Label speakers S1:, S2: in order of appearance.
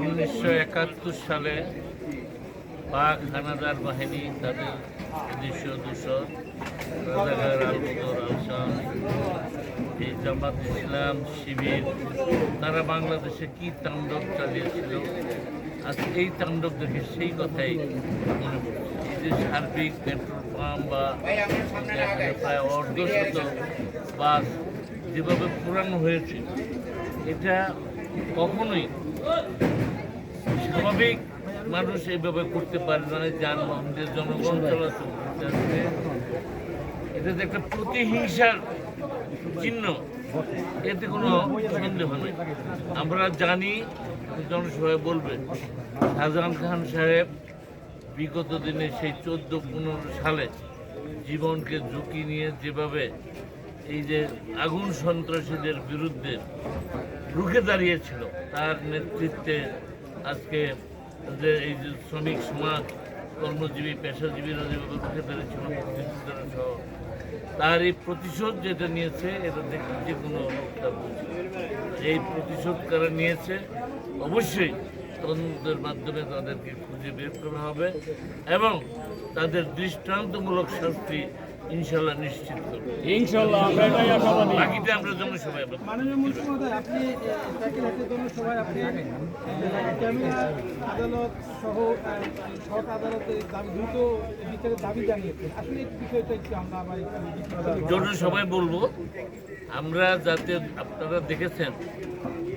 S1: উনিশশো একাত্তর সালে পাক হানাদার বাহিনী তাদের উনিশশো দুশো আলসান এই জামাত ইসলাম, শিবির, তারা বাংলাদেশে কি তাণ্ডব চালিয়েছিল? আজ এই তাণ্ডব দেখে সেই কথাই মনে যে সার্বিক পেট্রোল পাম্প বা অর্ধশত বাস যেভাবে পুরানো হয়েছে, এটা কখনোই স্বাভাবিক মানুষ এইভাবে করতে পারে না যানবাহন দিয়ে জনগণ চলাচল করতে আসবে। এটা যে একটা প্রতিহিংসার চিহ্ন, এতে কোনো সন্দেহ নেই। আমরা জানি, জনসভায় বলবে, শাহজাহান খান সাহেব বিগত দিনে সেই চোদ্দ পনেরো সালে জীবনকে ঝুঁকি নিয়ে যেভাবে এই যে আগুন সন্ত্রাসীদের বিরুদ্ধে রুখে দাঁড়িয়েছিল, তার নেতৃত্বে আজকে যে এই যে শ্রমিক সমাজ, কর্মজীবী, পেশাজীবীরা যেভাবে রুখে দাঁড়িয়েছিল সহ, তার এই প্রতিশোধ যেটা নিয়েছে, এটা দেখে যে কোনো লোকটা এই প্রতিশোধ কারা নিয়েছে? অবশ্যই তদন্তের মাধ্যমে তাদেরকে খুঁজে বের করা হবে এবং তাদের দৃষ্টান্তমূলক শাস্তি ইনশাল্লাহ নিশ্চিত করবে।
S2: ইনশাল্লাহ আমরা এটাই আশাবাদী।
S1: বাকিটা আমরা জনসভায় বলব।
S3: মাননীয় মুখ্যমন্ত্রী আপনি সাইকেল হাতে জন্য আপনি ক্যামেরা আদালত সহ আহ, আদালতে দাবি দ্রুত বিচারের দাবি জানিয়েছেন আসলে বিষয়টা একটু আমরা আবার
S1: জনসভায় বলব আমরা যাতে আপনারা দেখেছেন